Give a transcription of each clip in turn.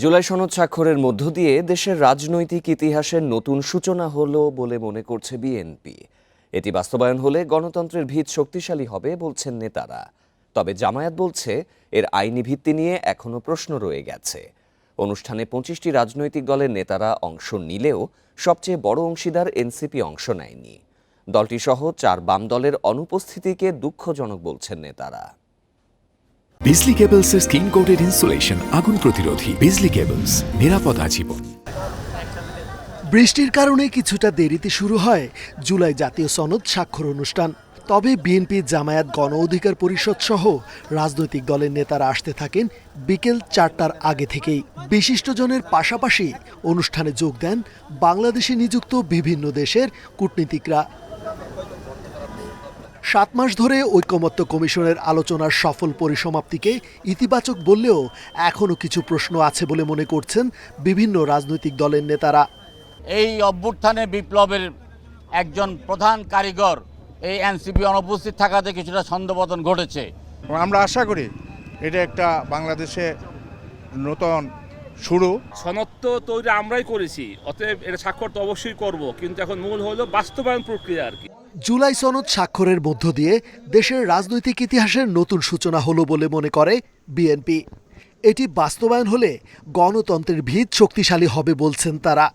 জুলাই সনদ স্বাক্ষরের মধ্য দিয়ে দেশের রাজনৈতিক ইতিহাসের নতুন সূচনা হলো বলে মনে করছে বিএনপি। এটি বাস্তবায়ন হলে গণতন্ত্রের ভিত শক্তিশালী হবে বলছেন নেতারা। তবে জামায়াত বলছে, এর আইনি ভিত্তি নিয়ে এখনও প্রশ্ন রয়ে গেছে। অনুষ্ঠানে পঁচিশটি রাজনৈতিক দলের নেতারা অংশ নিলেও সবচেয়ে বড় অংশীদার এনসিপি অংশ নেয়নি। দলটি সহ চার বাম দলের অনুপস্থিতিকে দুঃখজনক বলছেন নেতারা। বিজলি কেবলসের স্কিন কোটেড ইনসুলেশন আগুন প্রতিরোধী। বিজলি কেবলস নিরাপদ আজীবন। বৃষ্টির কারণে কিছুটা দেরিতে শুরু হয় জুলাই জাতীয় সনদ স্বাক্ষর অনুষ্ঠান। তবে বিএনপি, জামায়াত, গণ অধিকার পরিষদ সহ রাজনৈতিক দলের নেতারা আসতে থাকেন বিকেল চারটার আগে থেকেই। বিশিষ্টজনের পাশাপাশি অনুষ্ঠানে যোগ দেন বাংলাদেশে নিযুক্ত বিভিন্ন দেশের কূটনীতিকরা। সাত মাস ধরে ঐকমত্য কমিশনের আলোচনার সফল পরিসমাপ্তিকে ইতিবাচক বললেও এখনও কিছু প্রশ্ন আছে বলে মনে করছেন বিভিন্ন রাজনৈতিক দলের নেতারা। এই অভ্যুত্থানে বিপ্লবের একজন প্রধান কারিগর এই এনসিপি অনুপস্থিত থাকাতে কিছুটা ছন্দপতন ঘটেছে। আমরা আশা করি এটা একটা বাংলাদেশে নতুন শুরু। সনদ তো তৈরি আমরাই করেছি অতএব এটা স্বাক্ষর তো অবশ্যই করব কিন্তু এখন মূল হলো বাস্তবায়ন প্রক্রিয়া আর কি। জুলাই সনদ স্বাক্ষরের মধ্য দিয়ে দেশের রাজনৈতিক ইতিহাসের নতুন সূচনা হলো বলে মনে করে বিএনপি। এটি বাস্তবায়ন হলে গণতন্ত্রের ভিত শক্তিশালী হবে বলছেন তারা।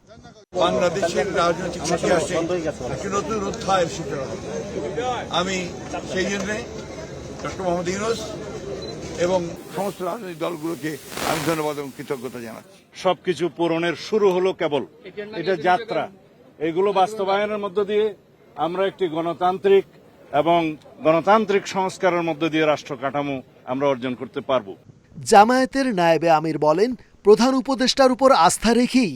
বাংলাদেশের রাজনৈতিক ইতিহাসে একটি নতুন অধ্যায়ের সূচনা। হবে। আমি সেই জন্যে ডক্টর মোহাম্মদ ইউনুস এবং সমস্ত রাজনৈতিক দলগুলোকে আমি ধন্যবাদ এবং কৃতজ্ঞতা জানাচ্ছি। সবকিছু পূরণের শুরু হলো কেবল। এটা যাত্রা। এগুলো বাস্তবায়নের মধ্য দিয়ে আমরা একটি গণতান্ত্রিক এবং গণতান্ত্রিক সংস্কারের মধ্য দিয়ে রাষ্ট্র কাঠামো আমরা অর্জন করতে পারব। জামায়াতের নায়েবে আমির বলেন প্রধান উপদেষ্টার উপর আস্থা রেখেই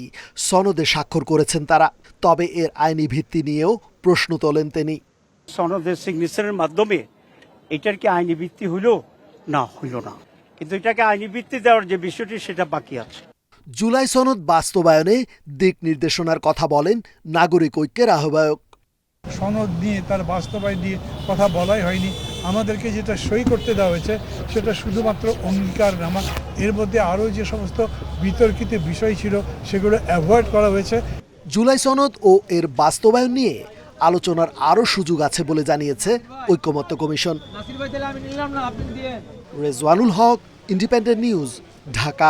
সনদে স্বাক্ষর করেছেন তারা। তবে এর আইনি ভিত্তি নিয়েও প্রশ্ন তোলেন তিনি। সনদের সিগনেচারের মাধ্যমে এটার কি আইনি ভিত্তি হইল না হইল না। কিন্তু এটাকে আইনি ভিত্তি দেওয়ার যে বিষয়টি সেটা বাকি আছে। জুলাই সনদ বাস্তবায়নে দিক নির্দেশনার কথা বলেন নাগরিক ঐক্যের আহ্বায়ক। সনদ নিয়ে তার বাস্তবায়ন নিয়ে কথা বলাই হয়নি। আমাদেরকে যেটা সই করতে দেওয়া হয়েছে সেটা শুধুমাত্র অঙ্গীকার নামা। এর মধ্যে আরও যে সমস্ত বিতর্কিত বিষয় ছিল সেগুলো অ্যাভয়েড করা হয়েছে। জুলাই সনদ ও এর বাস্তবায়ন নিয়ে আলোচনার আরও সুযোগ আছে বলে জানিয়েছে ঐক্যমত্য commission. Rezwanul Haque independent news Dhaka.